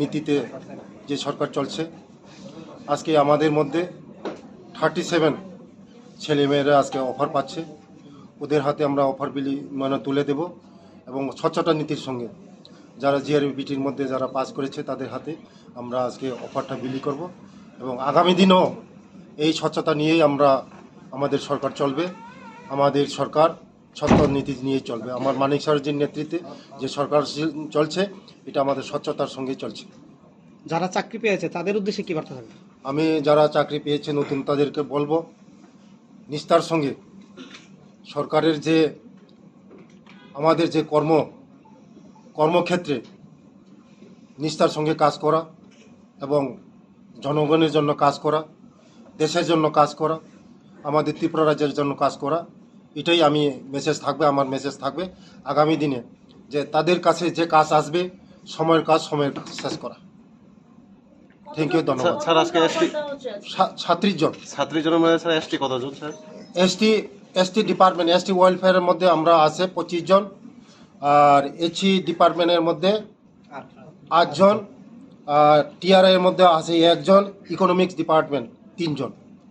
নীতিতে যে সরকার চলছে, আজকে আমাদের মধ্যে থার্টি সেভেন ছেলেমেয়েরা আজকে অফার পাচ্ছে। ওদের হাতে আমরা অফার বিলি মানে তুলে দেব এবং স্বচ্ছতা নীতির সঙ্গে যারা জিআরবিটির মধ্যে যারা পাস করেছে, তাদের হাতে আমরা আজকে অফারটা বিলি করব এবং আগামী দিনও এই স্বচ্ছতা নিয়েই আমরা আমাদের সরকার চলবে। আমাদের সরকার স্বচ্ছ নীতি নিয়েই চলবে। আমার মানিক সারজির নেতৃত্বে যে সরকার চলছে এটা আমাদের স্বচ্ছতার সঙ্গেই চলছে। যারা চাকরি পেয়েছে তাদের উদ্দেশ্যে কি বার্তা থাকবে? আমি যারা চাকরি পেয়েছে নতুন তাদেরকে বলব নিষ্ঠার সঙ্গে সরকারের যে আমাদের যে কর্ম কর্মক্ষেত্রে নিষ্ঠার সঙ্গে কাজ করা এবং জনগণের জন্য কাজ করা দেশের জন্য কাজ করা আমাদের ত্রিপুরা রাজ্যের জন্য কাজ করা এটাই আমি মেসেজ থাকবে আমার মেসেজ থাকবে আগামী দিনে যে তাদের কাছে যে কাজ আসবে সময়ের কাজ সময়ের শেষ করা। থ্যাংক ইউ ধন্যবাদ। স্যার আজকে এসটি জন ছাত্রী জনের মধ্যে স্যার এসটি কতজন sir? ST ST department ST ওয়েলফেয়ারের মধ্যে আমরা আছে পঁচিশ জন আর এসি ডিপার্টমেন্টের মধ্যে আটজন আর টিআরআই এর মধ্যে আছে একজন ইকোনমিক্স ডিপার্টমেন্ট তিনজন।